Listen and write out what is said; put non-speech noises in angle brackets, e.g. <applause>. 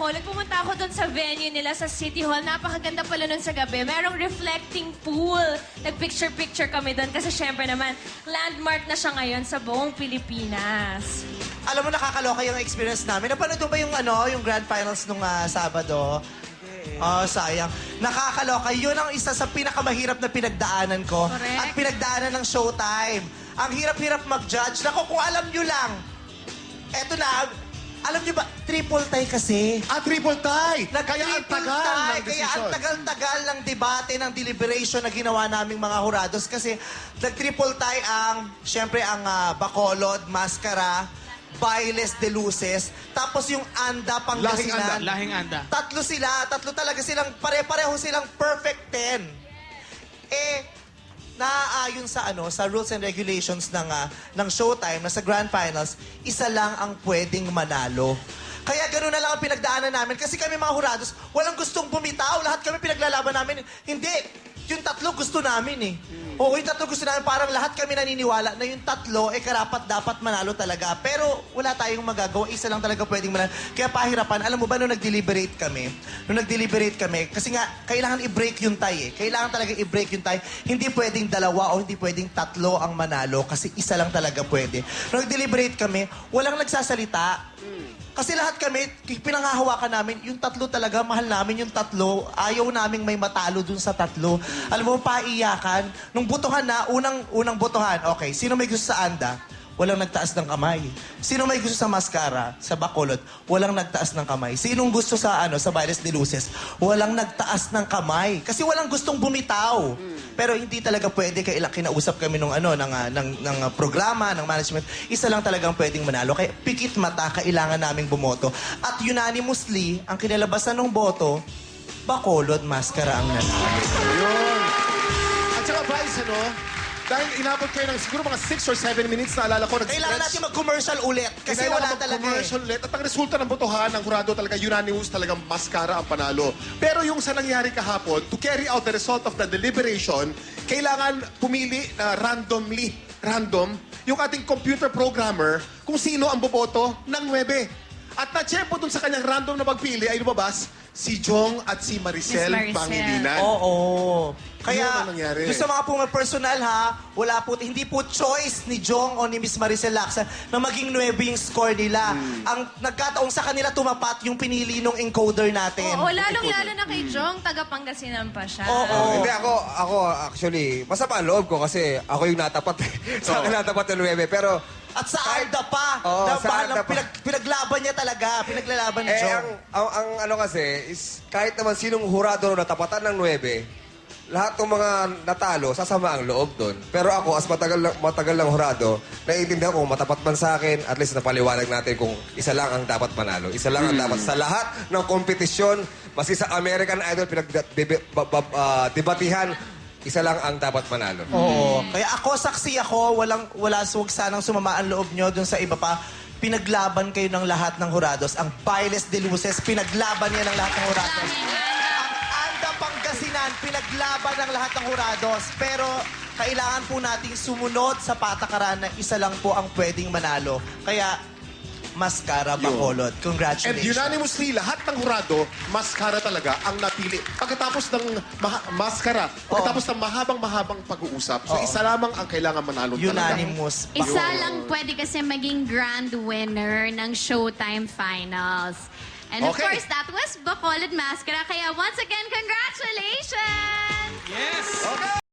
Bacolod, pumunta ako doon sa venue nila sa City Hall. Napakaganda pala nun sa gabi. Merong reflecting pool. Nag-picture-picture kami doon kasi syempre naman, landmark na siya ngayon sa buong Pilipinas. Alam mo, nakakaloka yung experience namin. Napanood mo ba yung, ano, yung grand finals nung ah, Sabado? Oh, sayang. Nakakaloka. Yun ang isa sa pinakamahirap na pinagdaanan ko. Correct. At pinagdaanan ng showtime. Ang hirap-hirap mag-judge. Nako, kung alam nyo lang. Eto na, alam nyo ba, triple tie kasi. Ah, triple tie! Kaya ang Nag-triple tagal tie. ng Kaya ang decision. tagal-tagal ng debate, ng deliberation na ginawa naming mga hurados kasi nag-triple tie ang, syempre, ang ah, Bacolod, Mascara, Bailes de Luces, tapos yung Anda, Lahing anda, Pangasinan. lahing anda. Tatlo sila, tatlo talaga silang, pare-pareho silang perfect 10. Eh, naaayon sa ano sa rules and regulations ng ah, ng Showtime na sa Grand Finals, isa lang ang pwedeng manalo. Kaya gano'n na lang ang pinagdaanan namin. Kasi kami mga hurados, walang gustong bumitaw. Lahat kami pinaglalaban namin. Hindi. Yung tatlo gusto namin eh. Oo, yung tatlo gusto namin. Parang lahat kami naniniwala na yung tatlo, eh karapat dapat manalo talaga. Pero wala tayong magagawa. Isa lang talaga pwedeng manalo. Kaya pahirapan. Alam mo ba, nung nag-deliberate kami, nung nag-deliberate kami, kasi nga, kailangan i-break yung tie eh. Kailangan talaga i-break yung tie. Hindi pwedeng dalawa o hindi pwedeng tatlo ang manalo kasi isa lang talaga pwede. Nung nag-deliberate kami, walang nagsasalita. Kasi lahat kami, pinanghahawakan namin, yung tatlo talaga, mahal namin yung tatlo. Ayaw naming may matalo dun sa tatlo. Alam mo, paiyakan. Nung butuhan na, unang, unang butuhan, okay, sino may gusto sa anda? Walang nagtaas ng kamay. Sino may gusto sa mascara, sa bakulot? Walang nagtaas ng kamay. Sinong gusto sa ano, sa Bailes de Luces? Walang nagtaas ng kamay. Kasi walang gustong bumitaw. Pero hindi talaga pwede kaya kinausap kami nung ano ng ah, ng ng ah, programa, ng management. Isa lang talagang pwedeng manalo. Kaya pikit mata kailangan naming bumoto. At unanimously, ang kinalabasan ng boto, Bacolod Mascara ang nanalo. Yun. At saka, Vice, ano? Dahil inabot kayo ng siguro mga 6 or 7 minutes, naalala ko, nag-stretch. Kailangan natin mag-commercial ulit kasi wala talaga eh. mag-commercial ulit. At ang resulta ng botohan ng Jurado talaga, unanimous talagang mascara ang panalo. Pero yung sa nangyari kahapon, to carry out the result of the deliberation, kailangan pumili na randomly, random, yung ating computer programmer kung sino ang boboto ng 9. At na-chepo dun sa kanyang random na pagpili ay lumabas si Jong at si Maricel, Miss Maricel. Pangilinan. Oo. Yun Kaya, ang nangyari. doon sa mga po personal ha, wala po, hindi po choice ni Jong o ni Miss Maricel Lacsan na maging 9 yung score nila. Hmm. Ang nagkataong sa kanila tumapat yung pinili nung encoder natin. Oo, lalong-lalo na kay Jong, taga Pangasinan pa siya. Oo. Oh, hindi ako, ako actually, masama ang loob ko kasi ako yung natapat. <laughs> sa akin natapat ng 9. Pero, At sa Arda pa, Oo, na sa Arda pa. pinag, pinaglaban niya talaga, pinaglalaban ni eh, Jong. ang, ang, ang ano kasi, is kahit naman sinong hurado na natapatan ng 9, lahat ng mga natalo, sasama ang loob doon. Pero ako, as matagal, lang- matagal lang hurado, naiintindihan ko kung matapat man sa akin, at least napaliwanag natin kung isa lang ang dapat manalo. Isa lang ang dapat. Sa lahat ng kompetisyon, maski sa American Idol, pinagdebatihan, isa lang ang dapat manalo. Oo. Kaya ako, saksi ako, walang, wala, huwag sanang sumama ang loob nyo dun sa iba pa. Pinaglaban kayo ng lahat ng hurados. Ang Bailes de Luces, pinaglaban niya ng lahat ng hurados. Ang Anda Pangasinan, pinaglaban ng lahat ng hurados. Pero kailangan po nating sumunod sa patakaran na isa lang po ang pwedeng manalo. Kaya, Mascara Bacolod. And Congratulations. unanimously, lahat ng hurado, mascara talaga ang napili. Pagkatapos ng maha- mascara, pagkatapos ng mahabang-mahabang pag-uusap, so isa lamang ang kailangan manalo talaga. Unanimous. Isa lang pwede kasi maging grand winner ng Showtime Finals. And of Okay. course, that was Bacolod Mascara. Kaya once again, congratulations!